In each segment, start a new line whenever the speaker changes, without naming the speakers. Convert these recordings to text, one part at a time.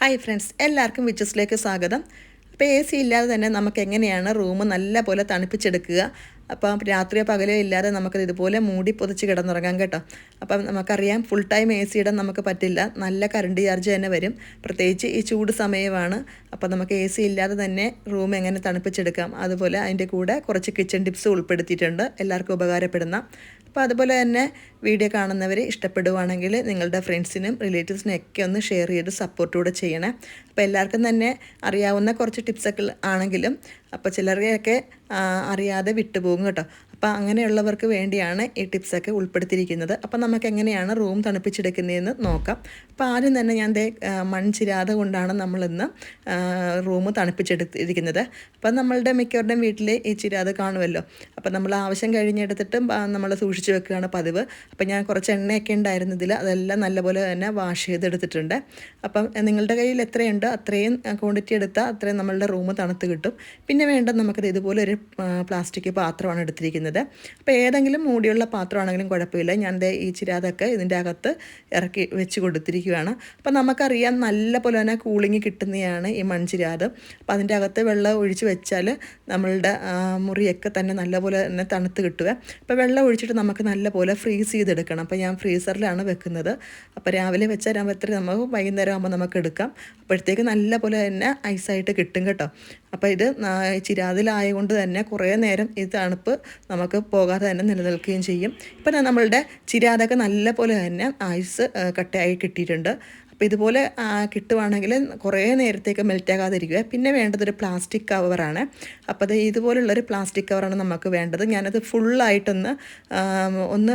Hi friends എല്ലാവർക്കും വിച്ചസിലേക്ക് സ്വാഗതം. അപ്പോൾ എ സി ഇല്ലാതെ തന്നെ നമുക്ക് എങ്ങനെയാണ് റൂം നല്ല പോലെ തണുപ്പിച്ചെടുക്കുക? അപ്പം രാത്രിയോ പകലോ ഇല്ലാതെ നമുക്കത് ഇതുപോലെ മൂടി പൊതിച്ച് കിടന്നുറങ്ങാം കേട്ടോ. അപ്പം നമുക്കറിയാം ഫുൾ ടൈം എ സി ഇടാൻ നമുക്ക് പറ്റില്ല. നല്ല കറണ്ട് ചാർജ് തന്നെ വരും. പ്രത്യേകിച്ച് ഈ ചൂട് സമയമാണ്. അപ്പം നമുക്ക് എ സി ഇല്ലാതെ തന്നെ റൂം എങ്ങനെ തണുപ്പിച്ചെടുക്കാം? അതുപോലെ അതിന്റെ കൂടെ കുറച്ച് കിച്ചൺ ടിപ്സ് ഉൾപ്പെടുത്തിയിട്ടുണ്ട്. എല്ലാവർക്കും ഉപകാരപ്പെടുന്ന അപ്പോൾ അതുപോലെ തന്നെ വീഡിയോ കാണുന്നവർ ഇഷ്ടപ്പെടുവാണെങ്കിൽ നിങ്ങളുടെ ഫ്രണ്ട്സിനും റിലേറ്റീവ്സിനും ഒക്കെ ഒന്ന് ഷെയർ ചെയ്ത് സപ്പോർട്ട് കൂടെ ചെയ്യണേ. അപ്പോൾ എല്ലാവർക്കും തന്നെ അറിയാവുന്ന കുറച്ച് ടിപ്സൊക്കെ ആണെങ്കിലും അപ്പോൾ ചിലരെയൊക്കെ അറിയാതെ വിട്ടുപോകും കേട്ടോ. അപ്പോൾ അങ്ങനെയുള്ളവർക്ക് വേണ്ടിയാണ് ഈ ടിപ്സൊക്കെ ഉൾപ്പെടുത്തിയിരിക്കുന്നത്. അപ്പോൾ നമുക്ക് എങ്ങനെയാണ് റൂം തണുപ്പിച്ചെടുക്കുന്നതെന്ന് നോക്കാം. അപ്പോൾ ആദ്യം തന്നെ ഞാൻ ദേ മൺചിരാത കൊണ്ടാണ് നമ്മളിന്ന് റൂം തണുപ്പിച്ചെടുത്തിരിക്കുന്നത്. അപ്പം നമ്മളുടെ മിക്കവരുടെയും വീട്ടിൽ ഈ ചിരാത കാണുമല്ലോ. അപ്പോൾ നമ്മൾ ആവശ്യം കഴിഞ്ഞെടുത്തിട്ട് നമ്മൾ സൂക്ഷിച്ച് വെക്കുകയാണ് പതിവ്. അപ്പം ഞാൻ കുറച്ച് എണ്ണയൊക്കെ ഉണ്ടായിരുന്നു ഇതിൽ അതെല്ലാം നല്ലപോലെ തന്നെ വാഷ് ചെയ്തെടുത്തിട്ടുണ്ട്. അപ്പം നിങ്ങളുടെ കയ്യിൽ എത്രയുണ്ട് അത്രയും ക്വാണ്ടിറ്റി എടുത്താൽ അത്രയും നമ്മളുടെ റൂം തണുത്ത് കിട്ടും. പിന്നെ വേണ്ട നമുക്കത് ഇതുപോലെ ഒരു പ്ലാസ്റ്റിക് പാത്രമാണ് എടുത്തിരിക്കുന്നത്. അപ്പോൾ ഏതെങ്കിലും മൂടിയുള്ള പാത്രമാണെങ്കിലും കുഴപ്പമില്ല. ഞാൻ ദേ ഈ ചിരാതൊക്കെ ഇതിന്റെ അകത്ത് ഇറക്കി വെച്ച് കൊടുത്തിരിക്കുകയാണ് അപ്പോൾ നമുക്കറിയാം നല്ല പോലെ തന്നെ കൂളിങ് കിട്ടുന്നതാണ് ഈ മൺചിരാത്. അപ്പോൾ അതിന്റെ അകത്ത് വെള്ളം ഒഴിച്ച് വെച്ചാൽ നമ്മളുടെ മുറിയൊക്കെ തന്നെ നല്ലപോലെ തന്നെ തണുത്ത് കിട്ടുക അപ്പോൾ വെള്ളം ഒഴിച്ചിട്ട് നമുക്ക് നല്ലപോലെ ഫ്രീസ് ചെയ്തെടുക്കണം. അപ്പോൾ ഞാൻ ഫ്രീസറിലാണ് വെക്കുന്നത്. അപ്പോൾ രാവിലെ വെച്ചാൽ രാവിലെ നമുക്ക് വൈകുന്നേരം ആകുമ്പോൾ നമുക്ക് എടുക്കാം. അപ്പോഴത്തേക്ക് നല്ലപോലെ തന്നെ ഐസായിട്ട് കിട്ടും കേട്ടോ. അപ്പോൾ ഇത് ചിരാതിലായതുകൊണ്ട് തന്നെ കുറേ നേരം ഈ തണുപ്പ് നമുക്ക് പോകാതെ തന്നെ നിലനിൽക്കുകയും ചെയ്യും. ഇപ്പം നമ്മളുടെ ചിരാതൊക്കെ നല്ലപോലെ തന്നെ ഐസ് കട്ടയായി കിട്ടിയിട്ടുണ്ട്. അപ്പോൾ ഇതുപോലെ കിട്ടുവാണെങ്കിൽ കുറേ നേരത്തേക്ക് മെൽറ്റ് ആകാതിരിക്കുക. പിന്നെ വേണ്ടത് ഒരു പ്ലാസ്റ്റിക് കവറാണ് അപ്പോൾ അത് ഇതുപോലുള്ളൊരു പ്ലാസ്റ്റിക് കവറാണ് നമുക്ക് വേണ്ടത്. ഞാനത് ഫുള്ളായിട്ടൊന്ന് ഒന്ന്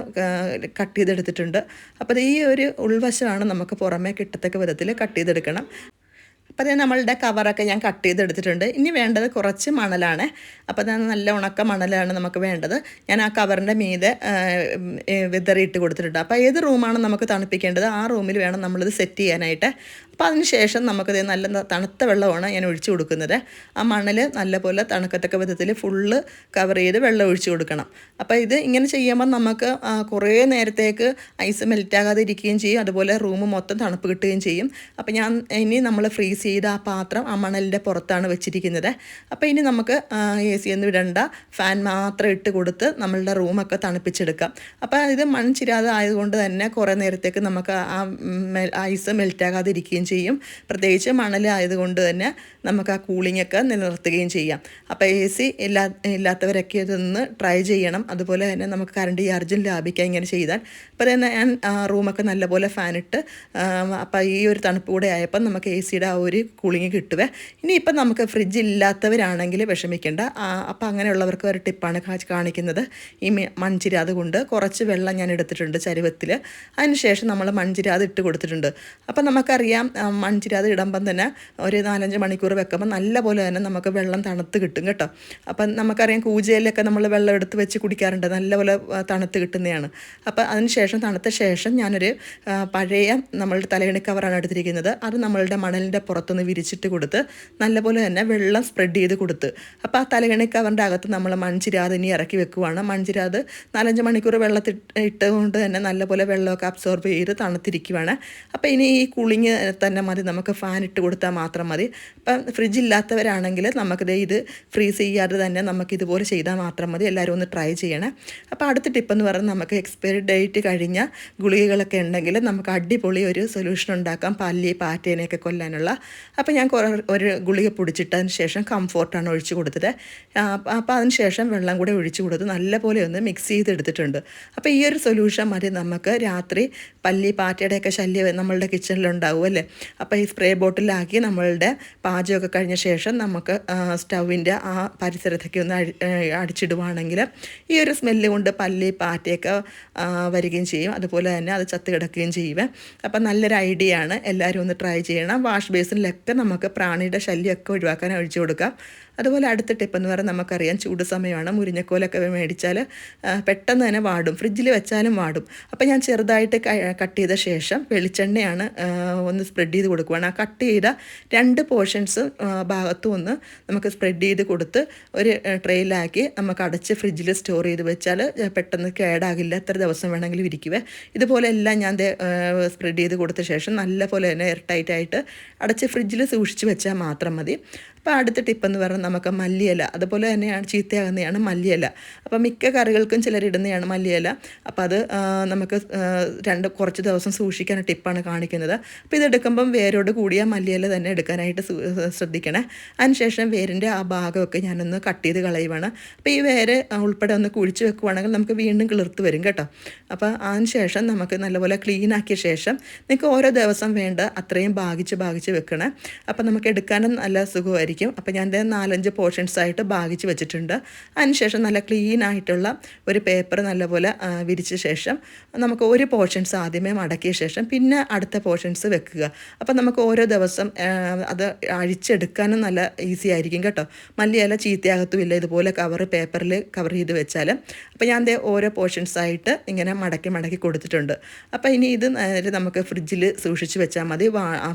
കട്ട് ചെയ്തെടുത്തിട്ടുണ്ട്. അപ്പോൾ ഈ ഒരു ഉൾവശമാണ് നമുക്ക് പുറമേ കിട്ടത്തക്ക വിധത്തിൽ കട്ട് ചെയ്തെടുക്കണം. അപ്പോൾ അത് നമ്മളുടെ കവറൊക്കെ ഞാൻ കട്ട് ചെയ്തെടുത്തിട്ടുണ്ട്. ഇനി വേണ്ടത് കുറച്ച് മണലാണ്. അപ്പോൾ അത് നല്ല ഉണക്ക മണലാണ് നമുക്ക് വേണ്ടത്. ഞാൻ ആ കവറിന്റെ മീതെ വിതറിയിട്ട് കൊടുത്തിട്ടുണ്ട്. അപ്പോൾ ഏത് റൂമാണ് നമുക്ക് തണുപ്പിക്കേണ്ടത് ആ റൂമിൽ വേണം നമ്മളിത് സെറ്റ് ചെയ്യാനായിട്ട്. അപ്പോൾ അതിന് ശേഷം നമുക്കത് നല്ല തണുത്ത വെള്ളമാണ് ഞാൻ ഒഴിച്ചു കൊടുക്കുന്നത്. ആ മണൽ നല്ലപോലെ തണുക്കത്തക്ക വിധത്തിൽ ഫുള്ള് കവർ ചെയ്ത് വെള്ളം ഒഴിച്ചു കൊടുക്കണം. അപ്പോൾ ഇത് ഇങ്ങനെ ചെയ്യുമ്പോൾ നമുക്ക് കുറേ നേരത്തേക്ക് ഐസ് മെൽറ്റ് ആകാതെ ഇരിക്കുകയും ചെയ്യും. അതുപോലെ റൂം മൊത്തം തണുപ്പ് കിട്ടുകയും ചെയ്യും. അപ്പോൾ ഞാൻ ഇനി നമ്മൾ ഫ്രീസ് ചെയ്ത ആ പാത്രം ആ മണലിന്റെ പുറത്താണ് വെച്ചിരിക്കുന്നത്. അപ്പോൾ ഇനി നമുക്ക് എ സി ഒന്നും ഇടണ്ട. ഫാൻ മാത്രം ഇട്ട് കൊടുത്ത് നമ്മളുടെ റൂമൊക്കെ തണുപ്പിച്ചെടുക്കാം. അപ്പോൾ ഇത് മൺചിരാതെ ആയതുകൊണ്ട് തന്നെ കുറേ നേരത്തേക്ക് നമുക്ക് ആ ഐസ് മെൽറ്റാകാതെ ഇരിക്കുകയും ചെയ്യും. പ്രത്യേകിച്ച് മണൽ ആയതുകൊണ്ട് തന്നെ നമുക്ക് ആ കൂളിംഗ് ഒക്കെ നിലനിർത്തുകയും ചെയ്യാം. അപ്പോൾ എ സി ഇല്ലാ ഇല്ലാത്തവരൊക്കെ ഇതൊന്ന് ട്രൈ ചെയ്യണം. അതുപോലെ തന്നെ നമുക്ക് കറണ്ട് ചാർജും ലാഭിക്കാം ഇങ്ങനെ ചെയ്താൽ. അപ്പോൾ തന്നെ ഞാൻ റൂമൊക്കെ നല്ലപോലെ ഫാനിട്ട് അപ്പോൾ ഈ ഒരു തണുപ്പ് കൂടെ ആയപ്പോൾ നമുക്ക് എ സിയുടെ ആ ഒരു കൂളിംഗ് കിട്ടുവേ. ഇനിയിപ്പം നമുക്ക് ഫ്രിഡ്ജ് ഇല്ലാത്തവരാണെങ്കിൽ വിഷമിക്കേണ്ട. അപ്പം അങ്ങനെയുള്ളവർക്ക് ഒരു ടിപ്പാണ് കാണിക്കുന്നത്. ഈ മി- മൺചിരാത് കൊണ്ട് കുറച്ച് വെള്ളം ഞാൻ എടുത്തിട്ടുണ്ട് ചരുവത്തിൽ. അതിനുശേഷം നമ്മൾ മൺചിരാത് ഇട്ട് കൊടുത്തിട്ടുണ്ട്. അപ്പം നമുക്കറിയാം ആ, മൺചിരാത് ഇടുമ്പം തന്നെ ഒരു നാലഞ്ച് മണിക്കൂർ വെക്കുമ്പോൾ നല്ല പോലെ തന്നെ നമുക്ക് വെള്ളം തണുത്ത് കിട്ടും കേട്ടോ. അപ്പം നമുക്കറിയാം കൂജയിലൊക്കെ നമ്മൾ വെള്ളം എടുത്ത് വെച്ച് കുടിക്കാറുണ്ട്. നല്ലപോലെ തണുത്ത് കിട്ടുന്നതാണ്. അപ്പം അതിനുശേഷം തണുത്ത ശേഷം ഞാനൊരു പഴയ നമ്മളുടെ തലയണി കവറാണ് എടുത്തിരിക്കുന്നത്. അത് നമ്മളുടെ മണലിന്റെ പുറത്തൊന്ന് വിരിച്ചിട്ട് കൊടുത്ത് നല്ലപോലെ തന്നെ വെള്ളം സ്പ്രെഡ് ചെയ്ത് കൊടുത്ത്. അപ്പോൾ ആ തലകണി കവറിന്റെ അകത്ത് നമ്മൾ മൺചിരാത് ഇനി ഇറക്കി വെക്കുവാണ്. മൺചിരാത് നാലഞ്ച് മണിക്കൂർ വെള്ളത്തിൽ ഇട്ടുകൊണ്ട് തന്നെ നല്ലപോലെ വെള്ളമൊക്കെ അബ്സോർബ് ചെയ്ത് തണുത്തിരിക്കുവാണ്. അപ്പോൾ ഇനി ഈ കൂളിങ് തന്നെ മതി. നമുക്ക് ഫാൻ ഇട്ട് കൊടുത്താൽ മാത്രം മതി. അപ്പം ഫ്രിഡ്ജ് ഇല്ലാത്തവരാണെങ്കിൽ നമുക്കിത് ഇത് ഫ്രീസ് ചെയ്യാതെ തന്നെ നമുക്ക് ഇതുപോലെ ചെയ്താൽ മാത്രം മതി. എല്ലാവരും ഒന്ന് ട്രൈ ചെയ്യണം. അപ്പോൾ അടുത്ത ടിപ്പെന്ന് പറഞ്ഞാൽ നമുക്ക് എക്സ്പയറി ഡേറ്റ് കഴിഞ്ഞ ഗുളികകളൊക്കെ ഉണ്ടെങ്കിൽ നമുക്ക് അടിപൊളി ഒരു സൊല്യൂഷൻ ഉണ്ടാക്കാം. പല്ലി പാറ്റേനെയൊക്കെ കൊല്ലാനുള്ള അപ്പോൾ ഞാൻ കുറേ ഒരു ഗുളിക പൊടിച്ചിട്ടതിന് ശേഷം കംഫോർട്ടാണ് ഒഴിച്ച് കൊടുത്തത്. അപ്പോൾ അതിന് ശേഷം വെള്ളം കൂടെ ഒഴിച്ച് കൊടുത്ത് നല്ലപോലെ ഒന്ന് മിക്സ് ചെയ്തെടുത്തിട്ടുണ്ട്. അപ്പോൾ ഈ ഒരു സൊല്യൂഷൻ മതി നമുക്ക് രാത്രി പല്ലി പാറ്റയുടെയൊക്കെ ശല്യം നമ്മളുടെ കിച്ചണിലുണ്ടാവും അല്ലേ? അപ്പോൾ ഈ സ്പ്രേ ബോട്ടിലാക്കി നമ്മളുടെ പാചകമൊക്കെ കഴിഞ്ഞ ശേഷം നമുക്ക് സ്റ്റൗവിന്റെ ആ പരിസരത്തൊക്കെ ഒന്ന് അടിച്ചിടുവാണെങ്കിൽ ഈ ഒരു സ്മെല്ല് കൊണ്ട് പല്ലി പാറ്റയൊക്കെ വരികയും ചെയ്യും. അതുപോലെ തന്നെ അത് ചത്ത് കിടക്കുകയും ചെയ്യും. അപ്പം നല്ലൊരു ഐഡിയ ആണ് എല്ലാവരും ഒന്ന് ട്രൈ ചെയ്യണം. വാഷ് ബേസിനിലൊക്കെ നമുക്ക് പ്രാണിയുടെ ശല്യമൊക്കെ ഒഴിവാക്കാൻ ഒഴിച്ചു കൊടുക്കാം. അതുപോലെ അടുത്ത ടിപ്പ് എന്ന് പറഞ്ഞാൽ നമുക്കറിയാം ചൂട് സമയമാണ്. മുരിഞ്ഞക്കോലൊക്കെ മേടിച്ചാൽ പെട്ടെന്ന് തന്നെ വാടും. ഫ്രിഡ്ജിൽ വെച്ചാലും വാടും. അപ്പോൾ ഞാൻ ചെറുതായിട്ട് കട്ട് ചെയ്ത ശേഷം വെളിച്ചെണ്ണയാണ് ഒന്ന് സ്പ്രെഡ് ചെയ്ത് കൊടുക്കുവാണ്. ആ കട്ട് ചെയ്ത രണ്ട് പോർഷൻസ് ഭാഗത്തും ഒന്ന് നമുക്ക് സ്പ്രെഡ് ചെയ്ത് കൊടുത്ത് ഒരു ട്രെയിലാക്കി നമുക്ക് അടച്ച് ഫ്രിഡ്ജിൽ സ്റ്റോർ ചെയ്ത് വെച്ചാൽ പെട്ടെന്ന് കേടാകില്ല. എത്ര ദിവസം വേണമെങ്കിലും ഇരിക്കുവേ. ഇതുപോലെ എല്ലാം ഞാൻ സ്പ്രെഡ് ചെയ്ത് കൊടുത്ത ശേഷം നല്ല പോലെ തന്നെ എയർ ടൈറ്റായിട്ട് അടച്ച് ഫ്രിഡ്ജിൽ സൂക്ഷിച്ച് വെച്ചാൽ മാത്രം മതി. അപ്പോൾ അടുത്ത ടിപ്പെന്ന് പറഞ്ഞാൽ നമുക്ക് മല്ലിയില അതുപോലെ തന്നെയാണ് ചീത്തയാകുന്നതാണ് മല്ലിയില. അപ്പോൾ മിക്ക കറികൾക്കും ചിലരിടുന്നതാണ് മല്ലിയില. അപ്പോൾ അത് നമുക്ക് രണ്ട് കുറച്ച് ദിവസം സൂക്ഷിക്കാൻ ടിപ്പാണ് കാണിക്കുന്നത്. അപ്പോൾ ഇതെടുക്കുമ്പം വേരോട് കൂടിയ മല്ലിയില തന്നെ എടുക്കാനായിട്ട് ശ്രദ്ധിക്കണം. അതിനുശേഷം വേരിന്റെ ആ ഭാഗമൊക്കെ ഞാനൊന്ന് കട്ട് ചെയ്ത് കളയുവാണ്. അപ്പോൾ ഈ വേര് ഉൾപ്പെടെ ഒന്ന് കുഴിച്ച് വെക്കുവാണെങ്കിൽ നമുക്ക് വീണ്ടും കിളിർത്ത് വരും കേട്ടോ. അപ്പോൾ അതിന് ശേഷം നമുക്ക് നല്ലപോലെ ക്ലീൻ ആക്കിയ ശേഷം നിങ്ങൾക്ക് ഓരോ ദിവസം വേണ്ട അത്രയും ഭാഗിച്ച് ഭാഗിച്ച് വെക്കണേ. അപ്പോൾ നമുക്ക് എടുക്കാനും നല്ല സുഖമായിരിക്കും. അപ്പോൾ ഞാൻ ദേ നാലഞ്ച് പോർഷൻസ് ആയിട്ട് ഭാഗിച്ച് വെച്ചിട്ടുണ്ട്. അതിനുശേഷം നല്ല ക്ലീൻ ആയിട്ടുള്ള ഒരു പേപ്പർ നല്ലപോലെ വിരിച്ച ശേഷം നമുക്ക് ഒരു പോർഷൻസ് ആദ്യമേ മടക്കിയ ശേഷം പിന്നെ അടുത്ത പോർഷൻസ് വെക്കുക. അപ്പോൾ നമുക്ക് ഓരോ ദിവസം അത് അഴിച്ചെടുക്കാനും നല്ല ഈസി ആയിരിക്കും കേട്ടോ. മല്ലിയില ചീത്തയാകത്തുമില്ല. ഇതുപോലെ കവർ പേപ്പറിൽ കവർ ചെയ്ത് വെച്ചാൽ അപ്പോൾ ഞാൻ ദേ ഓരോ പോർഷൻസ് ആയിട്ട് ഇങ്ങനെ മടക്കി മടക്കി കൊടുത്തിട്ടുണ്ട്. അപ്പോൾ ഇനി ഇത് നേരെ നമുക്ക് ഫ്രിഡ്ജിൽ സൂക്ഷിച്ച് വെച്ചാൽ മതി.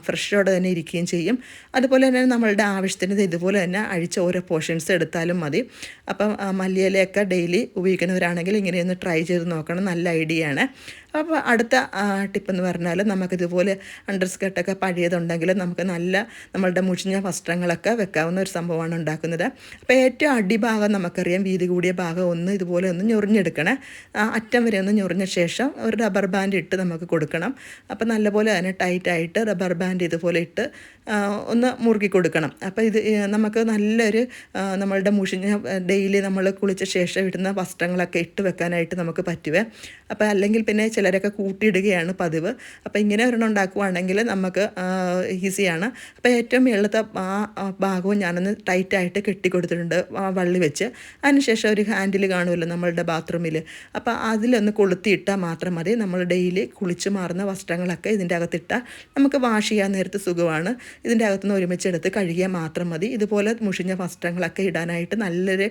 ഫ്രഷോടെ തന്നെ ഇരിക്കുകയും ചെയ്യും. അതുപോലെ തന്നെ നമ്മളുടെ ആവശ്യത്തിന് ഇത് ഇതുപോലെ തന്നെ അഴിച്ച ഓരോ പോർഷൻസ് എടുത്താലും മതി. അപ്പം മല്ലിയിലയൊക്കെ ഡെയിലി ഉപയോഗിക്കുന്നവരാണെങ്കിൽ ഇങ്ങനെയൊന്ന് ട്രൈ ചെയ്ത് നോക്കണം. നല്ല ഐഡിയ ആണ്. അപ്പോൾ അടുത്ത ടിപ്പ് എന്ന് പറഞ്ഞാൽ നമുക്കിതുപോലെ അണ്ടർ സ്കർട്ടൊക്കെ പഴയതുണ്ടെങ്കിൽ നമുക്ക് നല്ല നമ്മളുടെ മുഷിഞ്ഞ വസ്ത്രങ്ങളൊക്കെ വെക്കാവുന്ന ഒരു സംഭവമാണ് ഉണ്ടാക്കുന്നത്. അപ്പോൾ ഏറ്റവും അടിഭാഗം നമുക്കറിയാം വീതി കൂടിയ ഭാഗം ഒന്ന് ഇതുപോലെ ഒന്ന് ഞൊറിഞ്ഞെടുക്കണേ. അറ്റം വരെ ഒന്ന് ഞൊറിഞ്ഞ ശേഷം ഒരു റബ്ബർ ബാൻഡ് ഇട്ട് നമുക്ക് കൊടുക്കണം. അപ്പോൾ നല്ലപോലെ തന്നെ ടൈറ്റായിട്ട് റബ്ബർ ബാൻഡ് ഇതുപോലെ ഇട്ട് ഒന്ന് മുറുക്കി കൊടുക്കണം. അപ്പോൾ ഇത് നമുക്ക് നല്ലൊരു നമ്മളുടെ മുഷിഞ്ഞ ഡെയിലി നമ്മൾ കുളിച്ച ശേഷം ഇടുന്ന വസ്ത്രങ്ങളൊക്കെ ഇട്ട് വെക്കാനായിട്ട് നമുക്ക് പറ്റുവേ. അപ്പോൾ അല്ലെങ്കിൽ പിന്നെ ചിലരൊക്കെ കൂട്ടിയിടുകയാണ് പതിവ്. അപ്പോൾ ഇങ്ങനെ ഒരെണ്ണം ഉണ്ടാക്കുവാണെങ്കിൽ നമുക്ക് ഈസിയാണ്. അപ്പോൾ ഏറ്റവും മേളത്തെ ആ ഭാഗവും ഞാനൊന്ന് ടൈറ്റായിട്ട് കെട്ടിക്കൊടുത്തിട്ടുണ്ട് വള്ളി വെച്ച്. അതിനുശേഷം ഒരു ഹാൻഡിൽ കാണുമല്ലോ നമ്മളുടെ ബാത്റൂമിൽ അപ്പോൾ അതിലൊന്ന് കൊളുത്തിയിട്ടാൽ മാത്രം മതി. നമ്മൾ ഡെയിലി കുളിച്ച് മാറുന്ന വസ്ത്രങ്ങളൊക്കെ ഇതിന്റെ അകത്തിട്ടാൽ നമുക്ക് വാഷ് ചെയ്യാൻ നേരത്തെ സുഖമാണ്. ഇതിന്റെ അകത്തുനിന്ന് ഒരുമിച്ചെടുത്ത് കഴുകിയാൽ മാത്രം മതി. ഇതുപോലെ മുഷിഞ്ഞ വസ്ത്രങ്ങളൊക്കെ ഇടാനായിട്ട് നല്ലൊരു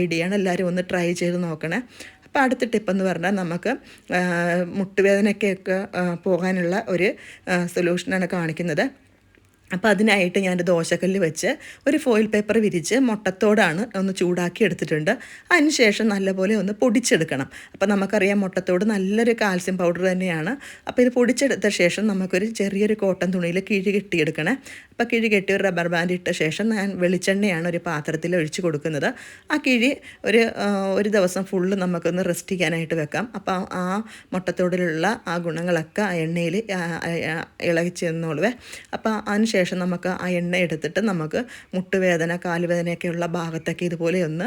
ഐഡിയ ആണ്. എല്ലാവരും ഒന്ന് ട്രൈ ചെയ്ത് നോക്കണേ. അപ്പോൾ അടുത്ത ടിപ്പ് എന്ന് പറഞ്ഞാൽ നമുക്ക് മുട്ടുവേദനയ്ക്കൊക്കെ പോകാനുള്ള ഒരു സൊല്യൂഷനാണ് കാണിക്കുന്നത്. അപ്പോൾ അതിനായിട്ട് ഞാൻ ദോശക്കല്ല് വെച്ച് ഒരു ഫോയിൽ പേപ്പർ വിരിച്ച് മുട്ടത്തോടാണ് ഒന്ന് ചൂടാക്കി എടുത്തിട്ടുണ്ട്. അതിനുശേഷം നല്ലപോലെ ഒന്ന് പൊടിച്ചെടുക്കണം. അപ്പോൾ നമുക്കറിയാം മുട്ടത്തോട് നല്ലൊരു കാൽസ്യം പൗഡർ തന്നെയാണ്. അപ്പോൾ ഇത് പൊടിച്ചെടുത്ത ശേഷം നമുക്കൊരു ചെറിയൊരു കോട്ടൺ തുണിയിൽ കിഴി കെട്ടിയെടുക്കണേ. അപ്പോൾ കിഴി കെട്ടി ഒരു റബ്ബർ ബാൻഡ് ഇട്ട ശേഷം ഞാൻ വെളിച്ചെണ്ണയാണ് ഒരു പാത്രത്തിൽ ഒഴിച്ച് കൊടുക്കുന്നത്. ആ കിഴി ഒരു ഒരു ദിവസം ഫുള്ള് നമുക്കൊന്ന് റെസ്റ്റ് ചെയ്യാനായിട്ട് വെക്കാം. അപ്പോൾ ആ മുട്ടത്തോടിലുള്ള ആ ഗുണങ്ങളൊക്കെ ആ എണ്ണയിൽ ഇളകിച്ചെന്നോളുവേ അപ്പോൾ അപ്പോൾ അതിനുശേഷം നമുക്ക് ആ എണ്ണ എടുത്തിട്ട് നമുക്ക് മുട്ടുവേദന കാലുവേദനയൊക്കെയുള്ള ഭാഗത്തൊക്കെ ഇതുപോലെ ഒന്ന്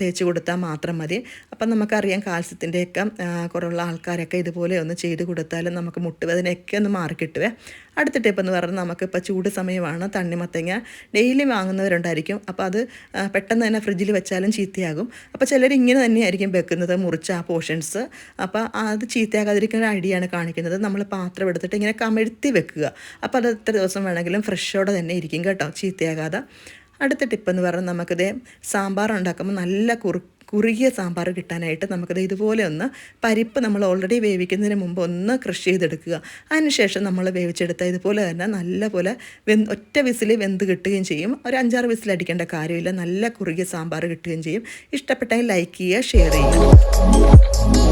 തേച്ച് കൊടുത്താൽ മാത്രം മതി. അപ്പം നമുക്കറിയാം കാൽസ്യത്തിന്റെയൊക്കെ കുറവുള്ള ആൾക്കാരൊക്കെ ഇതുപോലെ ഒന്ന് ചെയ്ത് കൊടുത്താൽ നമുക്ക് മുട്ടുവേദനയൊക്കെ ഒന്ന് മാറിക്കിട്ടുവേ. അടുത്ത ടിപ്പ് എന്ന് പറഞ്ഞാൽ നമുക്കിപ്പോൾ ചൂട് സമയമാണ് തണ്ണിമത്തങ്ങ ഡെയിലി വാങ്ങുന്നവരുണ്ടായിരിക്കും. അപ്പോൾ അത് പെട്ടെന്ന് തന്നെ ഫ്രിഡ്ജിൽ വെച്ചാലും ചീത്തയാകും. അപ്പോൾ ചിലർ ഇങ്ങനെ തന്നെയായിരിക്കും വെക്കുന്നത് മുറിച്ച ആ പോർഷൻസ് അപ്പോൾ അത് ചീത്തയാകാതിരിക്കുന്ന ഐഡിയയാണ് കാണിക്കുന്നത്. നമ്മൾ പാത്രം എടുത്തിട്ട് ഇങ്ങനെ കമഴ്ത്തി വെക്കുക. അപ്പോൾ അത് എത്ര ദിവസം വേണമെങ്കിലും ഫ്രഷോടെ തന്നെ ഇരിക്കും കേട്ടോ ചീത്തയാകാതെ. അടുത്ത ടിപ്പ് എന്ന് പറഞ്ഞാൽ നമുക്കിത് സാമ്പാർ ഉണ്ടാക്കുമ്പോൾ നല്ല കുറു കുറുകിയ സാമ്പാർ കിട്ടാനായിട്ട് നമുക്കത് ഇതുപോലെ ഒന്ന് പരിപ്പ് നമ്മൾ ഓൾറെഡി വേവിക്കുന്നതിന് മുമ്പ് ഒന്ന് ക്രഷ് ചെയ്തെടുക്കുക. അതിനുശേഷം നമ്മൾ വേവിച്ചെടുത്ത ഇതുപോലെ തന്നെ നല്ലപോലെ വെന്ത് ഒറ്റ വിസിൽ വെന്ത് കിട്ടുകയും ചെയ്യും. ഒരു അഞ്ചാറ് വിസിൽ അടിക്കേണ്ട കാര്യമില്ല. നല്ല കുറുകിയ സാമ്പാർ കിട്ടുകയും ചെയ്യും. ഇഷ്ടപ്പെട്ടെങ്കിൽ ലൈക്ക് ചെയ്യുക ഷെയർ ചെയ്യുക.